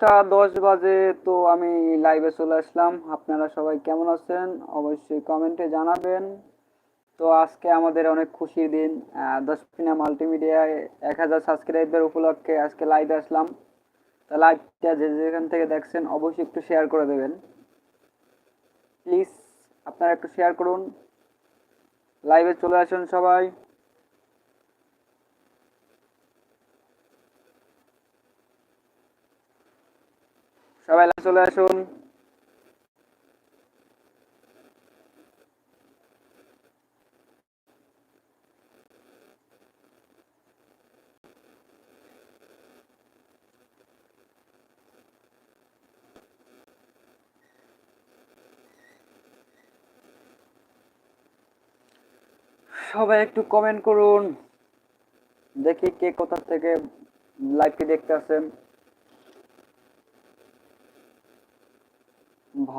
দশটা দশ বাজে তো আমি লাইভে চলে আসলাম। আপনারা সবাই কেমন আছেন? অবশ্যই কমেন্টে জানাবেন। তো আজকে আমাদের অনেক খুশির দিন। দশপিনা মাল্টিমিডিয়ায় এক হাজার সাবস্ক্রাইবার উপলক্ষে আজকে লাইভে আসলাম। তা লাইভটা যে যেখান থেকে দেখছেন, অবশ্যই একটু শেয়ার করে দেবেন। প্লিজ আপনারা একটু শেয়ার করুন। লাইভে চলে আসুন সবাই। সবাই চলে আসুন। সবাই একটু কমেন্ট করুন। দেখি কে কোথা থেকে লাইভটি দেখতে আছেন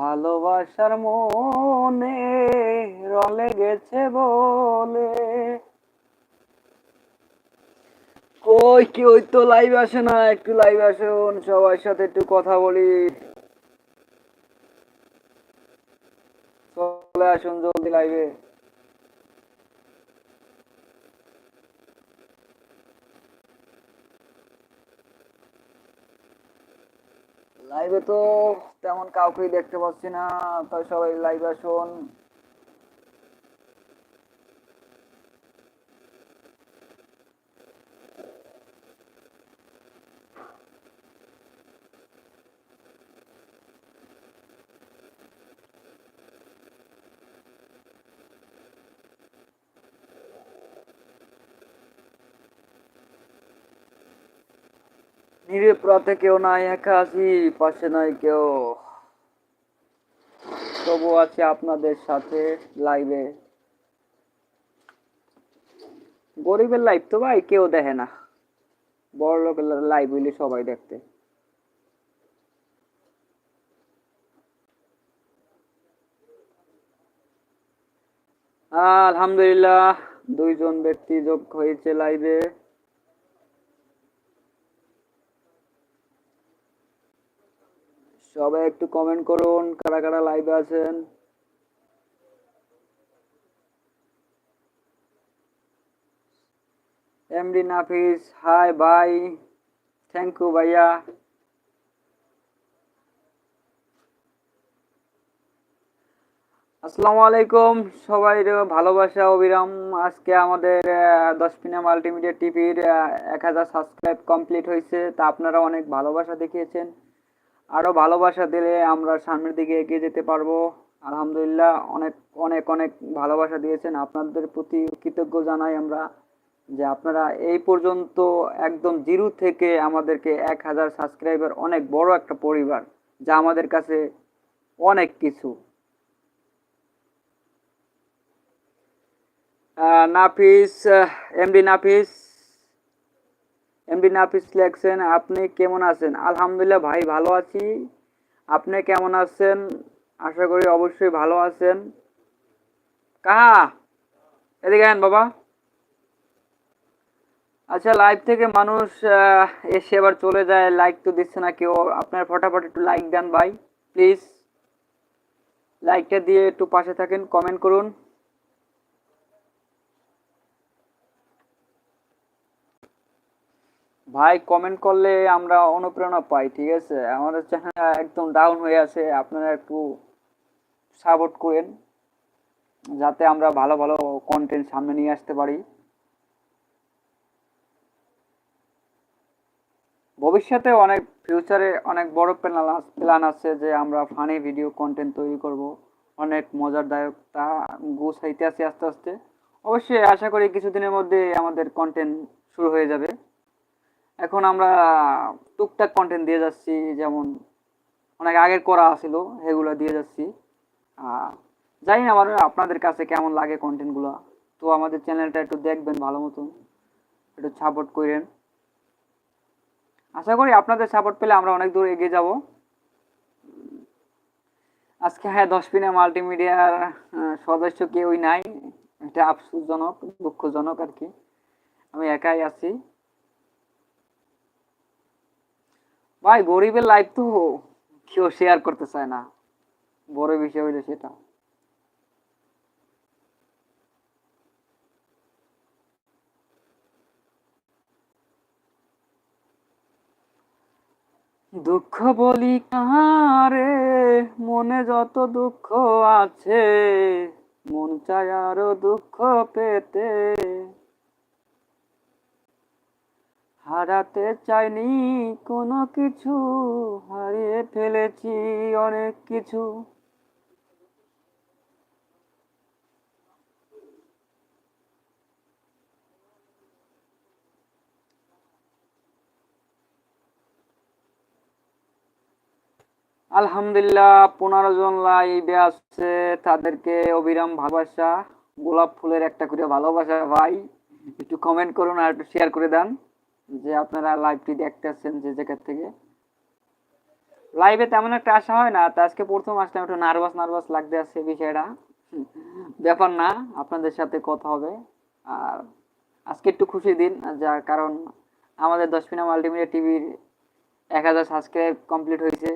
ভালোবাসার মনে রলে গেছে বলে। কই কি, ওই তো লাইভ আসে না, একটু লাইভ আসুন সবার সাথে একটু কথা বলি। চলে আসুন জলদি লাইভে লাইভে তো তেমন কাউকেই দেখতে পাচ্ছি না। তাই সবাই লাইভ আসুন। নিরীপ্রাতে কেউ নাই, একা আছি, পাশে নাই কেউ। তবু আছে আপনাদের সাথে লাইভে গরিবের লাইভ তো ভাই, কেউ দেখে না। বড় লোকের লাইভ হইলে সবাই দেখতে। আলহামদুলিল্লাহ, দুইজন ব্যক্তি যোগ হয়েছে লাইভে সবাই একটু কমেন্ট করুন, কারা কারা লাইভে আছেন। এমডি নাফিস হাই ভাই থ্যাংক ইউ ভাইয়া। আসসালামু আলাইকুম, সবাই ভালোবাসা, অবিরাম। আজকে আমাদের দশ পিনা মাল্টিমিডিয়া টিভির এক হাজার সাবস্ক্রাইব কমপ্লিট হয়েছে। তা আপনারা অনেক ভালোবাসা দেখিয়েছেন। আরও ভালোবাসা দিলে আমরা সামনের দিকে এগিয়ে যেতে পারব। আলহামদুলিল্লাহ, অনেক অনেক অনেক ভালোবাসা দিয়েছেন। আপনাদের প্রতি কৃতজ্ঞ জানাই আমরা যে আপনারা এই পর্যন্ত একদম জিরো থেকে আমাদেরকে এক হাজার সাবস্ক্রাইবার, অনেক বড় একটা পরিবার, যা আমাদের কাছে অনেক কিছু। নাফিস এমডি নাফিস এমডি নাফিস লেখছেন, আপনি কেমন আছেন? আলহামদুলিল্লাহ ভাই, ভালো আছি। আপনি কেমন আছেন? আশা করি অবশ্যই ভালো আছেন। কাহা? এদিকে আন বাবা। আচ্ছা লাইভ থেকে মানুষ এসে এবার চলে যায়। লাইক তো দিচ্ছে না কেউ। আপনার ফটাফট একটু লাইক দেন ভাই প্লিজ লাইকটা দিয়ে একটু পাশে থাকেন কমেন্ট করুন। ভাই কমেন্ট করলে আমরা অনুপ্রেরণা পাই, ঠিক আছে? আমাদের চ্যানেল একদম ডাউন হয়ে আছে, আপনারা একটু সাপোর্ট করেন, যাতে আমরা ভালো ভালো কন্টেন্ট সামনে নিয়ে আসতে পারি। ভবিষ্যতে অনেক ফিউচারে অনেক বড় প্ল্যান প্ল্যান আছে যে আমরা ফানি ভিডিও কন্টেন্ট তৈরি করব, অনেক মজারদায়ক তা গুছাইতে আছি আস্তে আস্তে। অবশ্যই আশা করি কিছুদিনের মধ্যে আমাদের কন্টেন্ট শুরু হয়ে যাবে। এখন আমরা টুকটাক কন্টেন্ট দিয়ে যাচ্ছি, যেমন অনেক আগের করা ছিল সেগুলো দিয়ে যাচ্ছি। জানি না আমার আপনাদের কাছে কেমন লাগে কন্টেন্টগুলো তো আমাদের চ্যানেলটা একটু দেখবেন ভালো মতন, একটু সাপোর্ট করেন। আশা করি আপনাদের সাপোর্ট পেলে আমরা অনেক দূর এগিয়ে যাব। আজকে হ্যাঁ দশ পিনে মাল্টিমিডিয়ার সদস্য কেউই নাই। এটা আফসোসজনক, দুঃখজনক আর কি। আমি একাই আছি। ভাই, গরিবের লাইফ তো কেউ শেয়ার করতে চায় না। বড় বিষয় হইল সেটা। দুঃখ বলি কাহারে, মনে যত দুঃখ আছে, মন চায় আরও দুঃখ পেতে। হারাতে চাইনি কোনো কিছু, হারিয়ে ফেলেছি অনেক কিছু। আলহামদুলিল্লাহ, পনেরো জন লাইভে আসছে তাদেরকে অবিরাম ভালোবাসা, গোলাপ ফুলের একটা করে ভালোবাসা ভাই। একটু কমেন্ট করুন আর একটু শেয়ার করে দেন। যে আপনারা লাইভটি দেখতেছেন যে জায়গা থেকে। লাইভে তেমন একটা আসা হয় না, তো আজকে প্রথম আসলাম, একটু নার্ভাস নার্ভাস লাগতে আছে বিষয়টা। ব্যাপার না, আপনাদের সাথে কথা হবে। আর আজকে একটু খুশি দিন যা কারণ আমাদের দশমিনা মাল্টিমিডিয়া টিভির এক হাজার সাবস্ক্রাইব কমপ্লিট হয়েছে।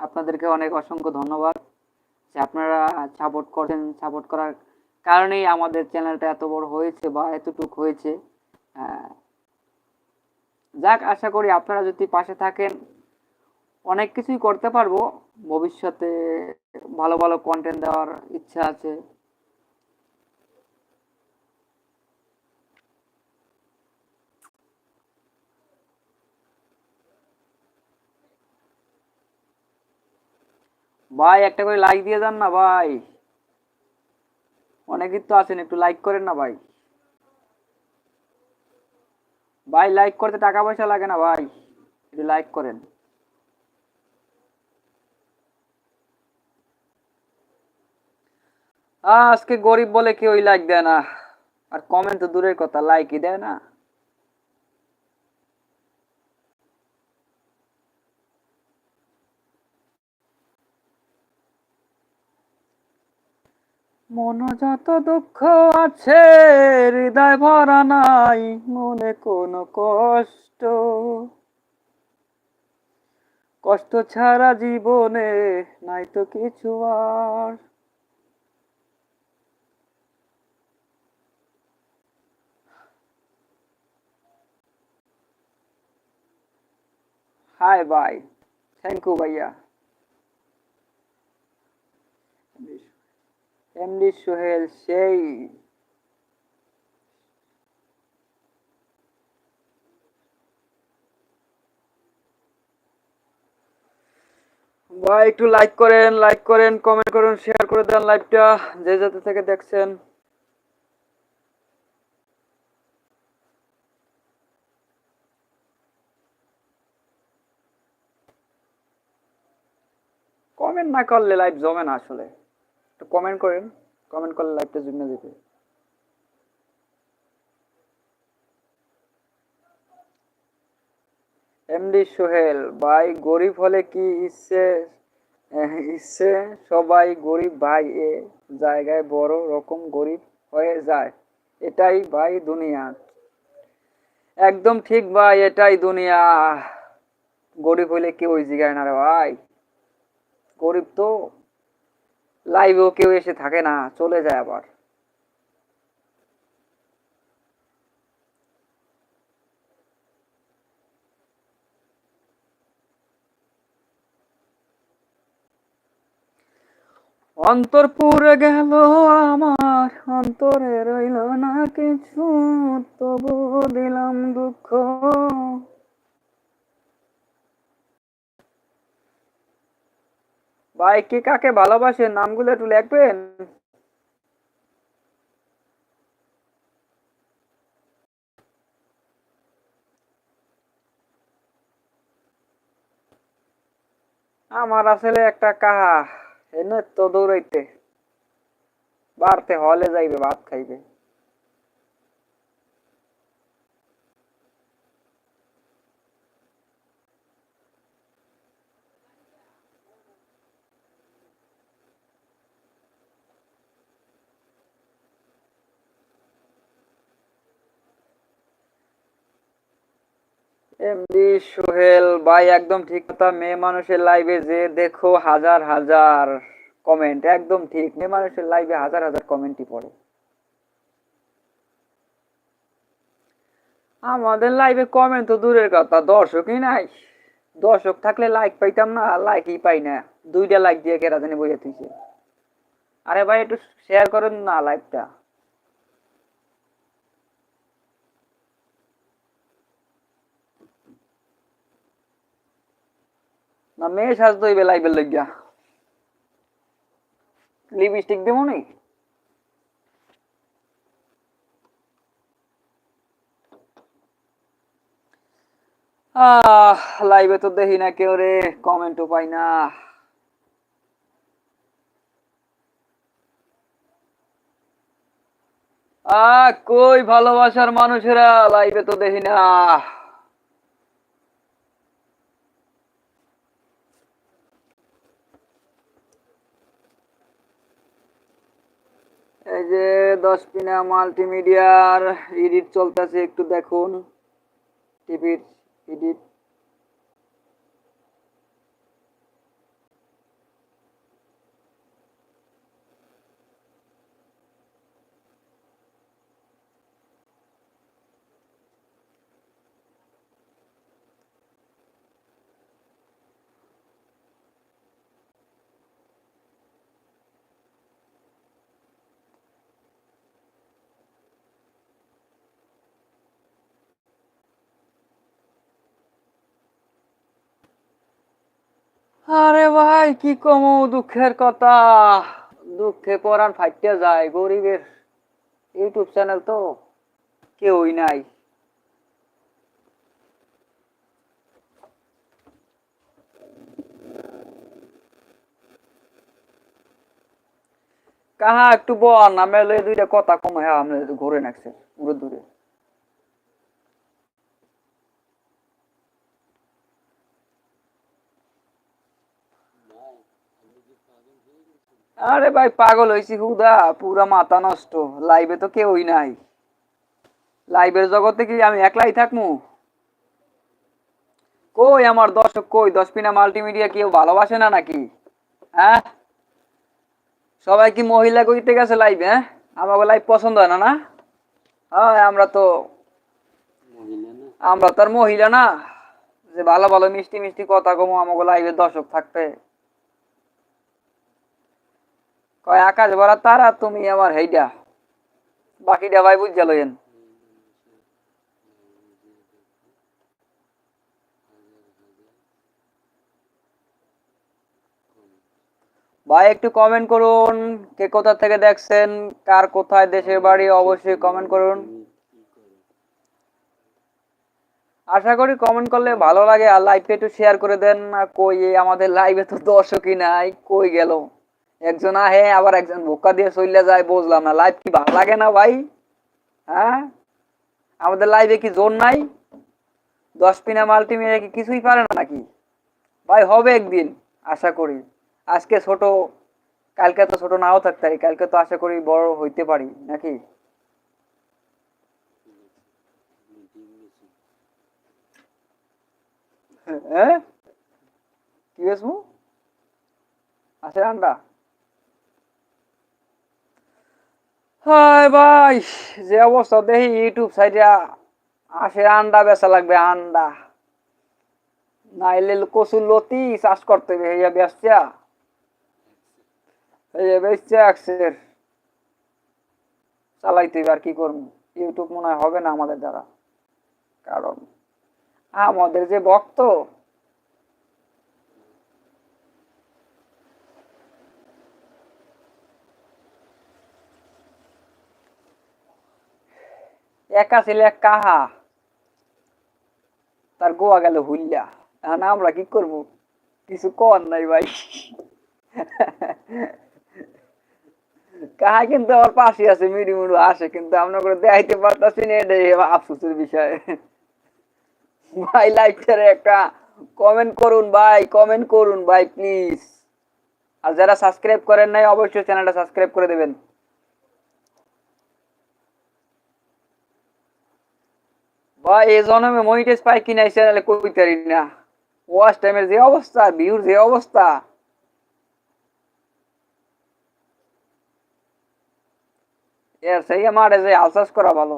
আপনাদেরকে অনেক অসংখ্য ধন্যবাদ। যে আপনারা সাপোর্ট করেন সাপোর্ট করার কারণেই আমাদের চ্যানেলটা এত বড় হয়েছে বা এতটুক হয়েছে। যাক, আশা করি আপনারা যদি পাশে থাকেন, অনেক কিছুই করতে পারব। ভবিষ্যতে ভালো ভালো কন্টেন্ট দেওয়ার ইচ্ছা আছে। ভাই, একটা করে লাইক দিয়ে যান না ভাই। অনেকেই তো আছেন, একটু লাইক করেন না ভাই। ভাই লাইক করতে টাকা পয়সা লাগে না ভাই। একটু লাইক করেন। আজকে গরিব বলে কেউই লাইক দেয় না। আর কমেন্ট তো দূরের কথা লাইকই দেয় না। মন যত দুঃখ আছে, হৃদয় ভরা নাই, মনে কোনো কষ্ট। কষ্ট ছাড়া জীবনে নাই তো কিছু আর। হাই বাই থ্যাংক ইউ ভাইয়া। এমডি সোহেল সেই। ভাই, একটু লাইক করেন লাইক করেন কমেন্ট করুন শেয়ার করে দেন লাইভটা যে যাতে থেকে দেখছেন। কমেন্ট না করলে লাইভ জমে না আসলে। একটু কমেন্ট করেন কমেন্ট করলে লাইভটা জমে যাবে। এমডি সোহেল, ভাই, গরিব হলে কি ইচ্ছে ইচ্ছে? সবাই গরিব ভাই, এ জায়গায় বড় রকম গরিব হয়ে যায়। এটাই ভাই দুনিয়া। একদম ঠিক ভাই, এটাই দুনিয়া। গরিব হলে কেউ ওই জায়গায় না রে ভাই। গরিব তো লাইভেও কেউ এসে থাকে না, চলে যায় আবার। অন্তর পুরে গেল আমার, অন্তরে রইল না কিছু, তবু দিলাম দুঃখ। ভাই, কে কাকে ভালোবাসেন নামগুলো একটু লিখবেন? আমার আসলে একটা কাহা, এনে তো দৌড়াইতে। বাড়তে হলে যাইবে, ভাত খাইবে। এমডি সোহেল, ভাই, একদম ঠিক কথা, মেয়ে মানুষের লাইভে যে দেখো হাজার হাজার কমেন্ট একদম ঠিক, মেয়ে মানুষের লাইভে হাজার হাজার কমেন্টই পড়ে। আমাদের লাইভে কমেন্ট তো দূরের কথা, দর্শকই নাই। দর্শক থাকলে লাইক পাইতাম না লাইকই পাই না। দুইটা লাইক দিয়ে কেরা জানি বইয়া থুইছে। আরে ভাই, একটু শেয়ার করেন না লাইভটা মেয়ে সাজ দইবে লাইভের লইগা। লিপস্টিক দেবো নি? লাইভে তো দেখি না কেউ রে কমেন্টও পাই না। আহ, কই ভালোবাসার মানুষেরা লাইভে তো দেখি না। এই যে দশ পিনা মাল্টিমিডিয়ার এডিট চলতেছে একটু দেখুন। টিভির এডিট আরে ভাই, কি কমু, দুঃখের কথা। দুঃখে পরাণ ফাইটে যায় গরিবের। ইউটিউব চ্যানেল তো কেউই নাই। কাহা, একটু বল নামে দুইটা কথা কম হ্যাঁ আমরা ঘুরে নাকছে দূরে। আরে ভাই পাগল হয়েছি হুদা পুরা মাথা নষ্ট। লাইভে তো কেউই নাই। লাইভের জগতে কি আমি একলাই থাকমু? কই আমার দর্শক কই? দশ পিনা মাল্টিমিডিয়া কেউ ভালোবাসে না নাকি? হ্যাঁ? সবাই কি মহিলা কইতে গেছে লাইভে হ্যাঁ? আমাকে লাইভ পছন্দ হয় না না? হ্যাঁ আমরা তো আমরা তো আর মহিলা না। যে ভালো ভালো মিষ্টি মিষ্টি কথা কমো আমাকে লাইভে দর্শক থাকবে কয়, আকাশ ভরা তারা, তুমি আমার হেইডা। বাকিটা ভাই বুঝা লইেন ভাই, একটু কমেন্ট করুন, কে কোথা থেকে দেখছেন, কার কোথায় দেশের বাড়ি, অবশ্যই কমেন্ট করুন। আশা করি কমেন্ট করলে ভালো লাগে, আর লাইভে একটু শেয়ার করে দেন, আর কই আমাদের লাইভে তো দর্শকই নাই, কই গেল? একজন আহে, আবার একজন বোকা দিয়ে চলে যায়, বুঝলাম না। লাইভ কি ভালো লাগে না ভাই? হ্যাঁ? আমাদের লাইভে কি জোর নাই? দশ পিনা মাল্টিমিডিয়া কি কিছুই পারে না নাকি? ভাই, হবে একদিন, আশা করি। আজকে ছোট, কালকে তো ছোট নাও থাকতে পারি, কালকে তো আশা করি বড় হইতে পারি, নাকি? হ্যাঁ? কি বেসমু আছে আন্ডা হায় ভাই, যে অবস্থা দেখি ইউটিউব সাইডে আসে আন্ডা বেচা লাগবে, আন্ডা। নাইলে কচুর লতি চাষ করতে হবে, এই বেচা এই বেচছে একসের চালাইতে হবে আর কি করব? ইউটিউব মনে হবে না আমাদের দ্বারা। কারণ আমাদের যে ভক্ত একা ছেলে কাহা? তার গোয়া গেল হুল্লা এখন আমরা কি করব? কিছু কর নাই ভাই। কাহা কিন্তু আমার পাশে আছে মিডি মুড়ু আসে কিন্তু আমরা করে দেখাইতে পারতাছি না, এটাই আফসোসের বিষয়। ভাই লাইকটারে একটা কমেন্ট করুন ভাই কমেন্ট করুন ভাই প্লিজ আর যারা সাবস্ক্রাইব করেন নাই, অবশ্যই চ্যানেলটা সাবস্ক্রাইব করে দেবেন। ভাই, এই জন্মে মনিটাইজ পাই কিনা এই চ্যানেলে না। ওয়াচ টাইমের যে অবস্থা ভিউর যে অবস্থা। এর সেই আমার যে আলসাস করা ভালো।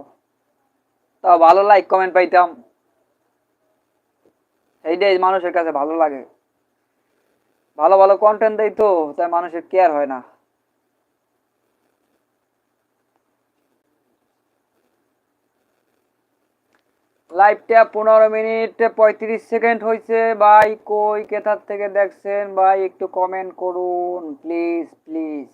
তা ভালো লাইক কমেন্ট পাইতাম। এইটাই মানুষের কাছে ভালো লাগে। ভালো ভালো কন্টেন্ট দেয় তো, তাই মানুষের কেয়ার হয় না। লাইভটা পনেরো মিনিট পঁয়ত্রিশ সেকেন্ড হয়েছে ভাই, কই কেথার থেকে দেখছেন? ভাই, একটু কমেন্ট করুন প্লিজ প্লিজ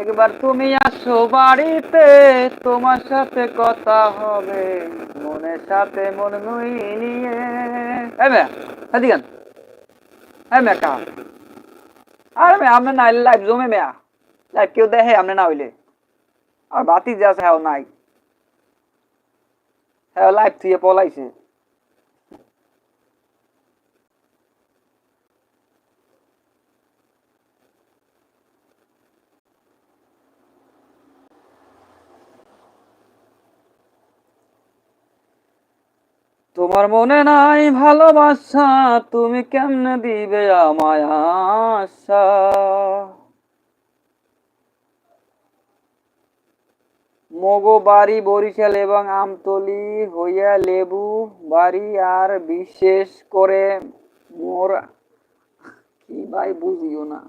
একবার তুমি আসো বাড়িতে, তোমার সাথে কথা হবে, মনের সাথে মন মিলিয়ে। এই মেয়া, এদিকে আন। এই কা? আরে মেয়া, আমরা না লাইভ জমে মেয়া। লাইভ কেউ দেখে, আমরা না হইলে। আর বাতি যে হ্যাঁ নাই। হ্যাঁ লাইভ থুয়ে পলাইছে। তোমার মনে নাই ভালোবাসা, তুমি কেমনে দিবে আমায় আশা? মগো বাড়ি বরিশাল এবং আমতলি হইয়া লেবু বাড়ি আর বিশেষ করে মোর, কি ভাই বুঝিও না।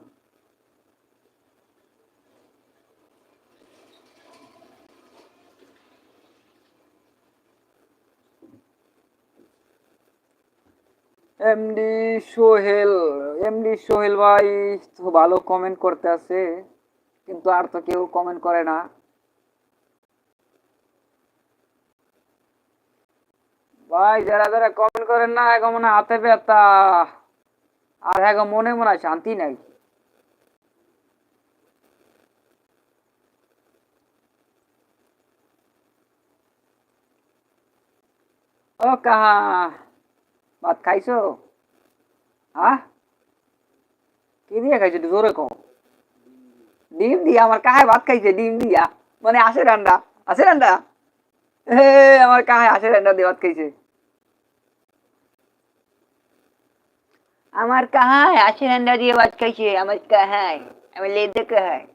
এমডি সোহেল এমডি সোহেল ভাই তো ভালো কমেন্ট করতে আছে, কিন্তু আর তো কেউ কমেন্ট করে না। ভাই, যারা যারা কমেন্ট করেন না এখন মনে হাতে ব্যথা। আর এখন মনে মনে শান্তি নাই। ও কাহা। ভাত খাইছো? হ্যাঁ কি দিয়ে খাইছো জোরে কও। ডিম দিয়া আমার কাহায় ভাত খাইছে, ডিম দিয়া। মানে আসে রান্না আসে রান্না হে আমার কাহায় আসে রান্না দিয়ে ভাত খাইছে। আমার কাহায় আসে রান্না দিয়ে ভাত খাইছে আমার কাহায় আমার লেদা কাহায়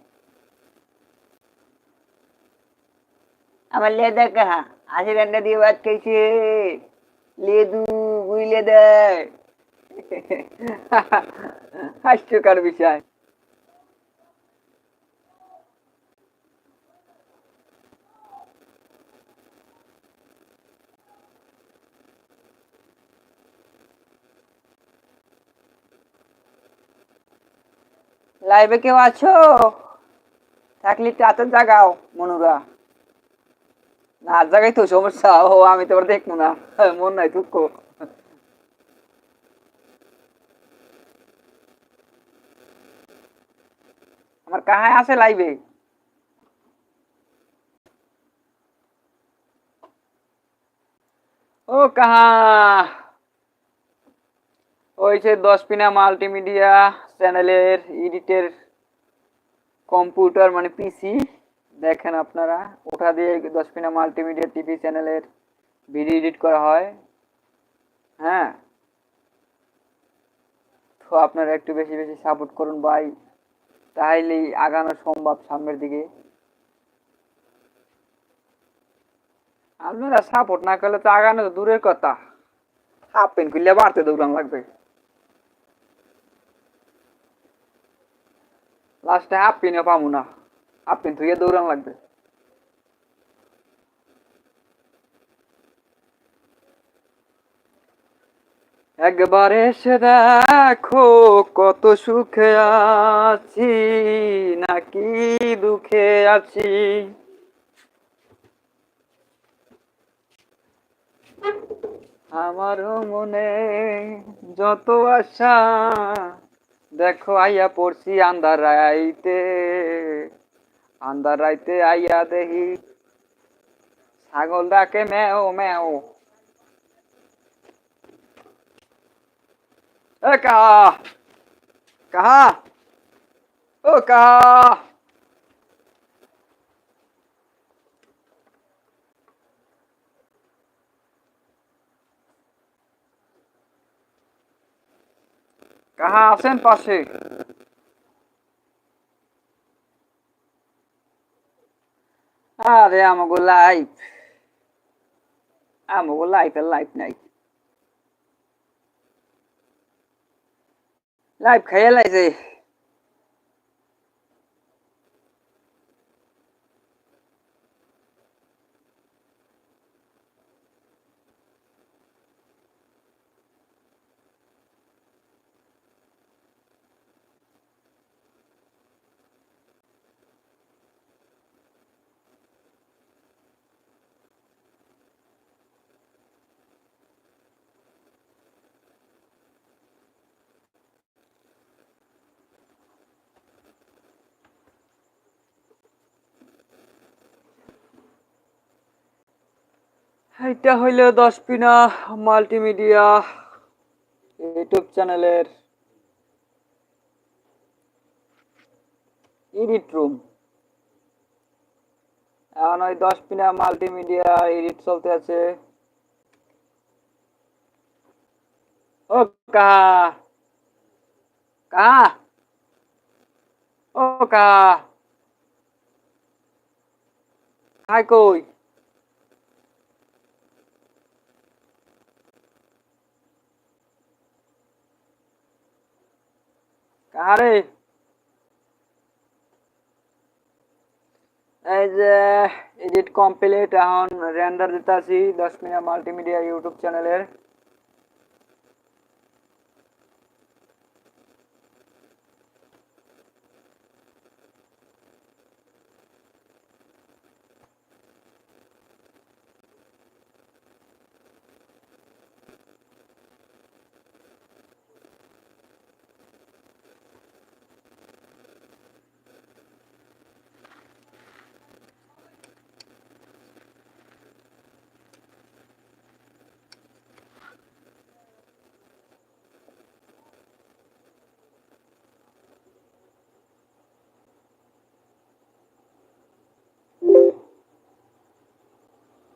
আমার লেদা কাহা আসে রান্না দিয়ে ভাত খাইছে। লেদু বুঝলে দেয় হাস্যকর বিষয় লাইভে কেউ আছো থাকলে একটু হাতের জাগাও মনুরা না হাত জাগাই তো সমস্যা ও আমি তো আবার দেখব না মন নাই দুঃখ আমার কাহায় আছে লাইভে ও কাহা। ওই যে দশ পিনা মাল্টিমিডিয়া চ্যানেলের এডিটের কম্পিউটার মানে পিসি, দেখেন আপনারা ওটা দিয়ে দশ পিনা মাল্টিমিডিয়া টিভি চ্যানেলের ভিডিও এডিট করা হয়। হ্যাঁ? তো আপনারা একটু বেশি বেশি সাপোর্ট করুন ভাই। তাহলেই আগানো সম্ভব সামনের দিকে। আপনারা সাপোর্ট না করলে তো আগানো তো দূরের কথা। হাফ প্যান্ট করলে বাড়তে দৌড়ান লাগবে। লাস্টে হাফ প্যান্টও পাবো না। হাফ প্যান্ট ধুয়ে দৌড়ান লাগবে। একবার এসে দেখো কত সুখে আছি, নাকি দুঃখে আছি। আমারও মনে যত আশা, দেখো আইয়া পড়ছি আন্ধার রাইতে আন্ধার রাইতে আইয়া দেখি ছাগল ডাকে ম্যাও ম্যাও ए कहा कहा ओ कहा কাহা আছেন পাশে আরে আমাগো লাইফ আমাগো লাইফের লাইফ নাই લાઈફ ખેલાય છે. এটা হইল দশ পিনা মাল্টিমিডিয়া ইউটিউব চ্যানেলের এডিট রুম। এখন ওই দশ পিনা মাল্টিমিডিয়া এডিট চলতে আছে। ও কা কা, ও কা। কই? কারে এই যে এডিট কমপ্লিট এখন রেন্ডার দিতে আছি দশ মিনিট মাল্টিমিডিয়া ইউটিউব চ্যানেলের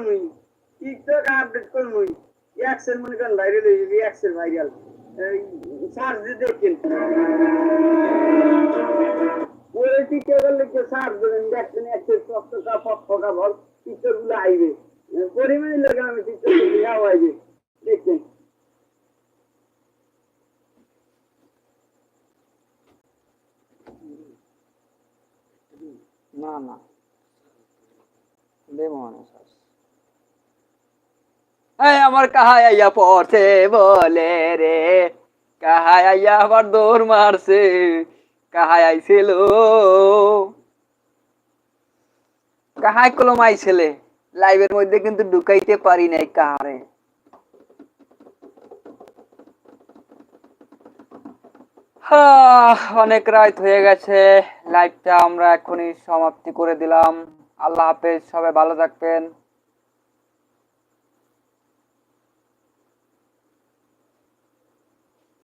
করমুই, টিকটক আপডেট করমুই। একশন মনে করেন ভাইরাল হয়ে যাবে একশন ভাইরাল সার্চ দিয়ে দেখেন ওই টিকটকের লিখে সার্চ দেবেন দেখবেন একশো সপ্ত কা ফক ফকা বল, টিকটকগুলো আইবে। পরিমাণে লোকের আমি টিকটক দেখাও আইবে দেখছেন না না। দেবো মানে এই আমার কাহায় আইয়া পড়ছে বলে রে। কাহায় আইয়া আবার দৌড় মারছে কাহায় আইছিল। কাহায় কলম আইছিলে, লাইভের মধ্যে কিন্তু ঢুকাইতে পারি নাই কাহারে। অনেক রাত হয়ে গেছে, লাইভটা আমরা এখনই সমাপ্তি করে দিলাম। আল্লাহ হাফেজ, সবাই ভালো থাকবেন।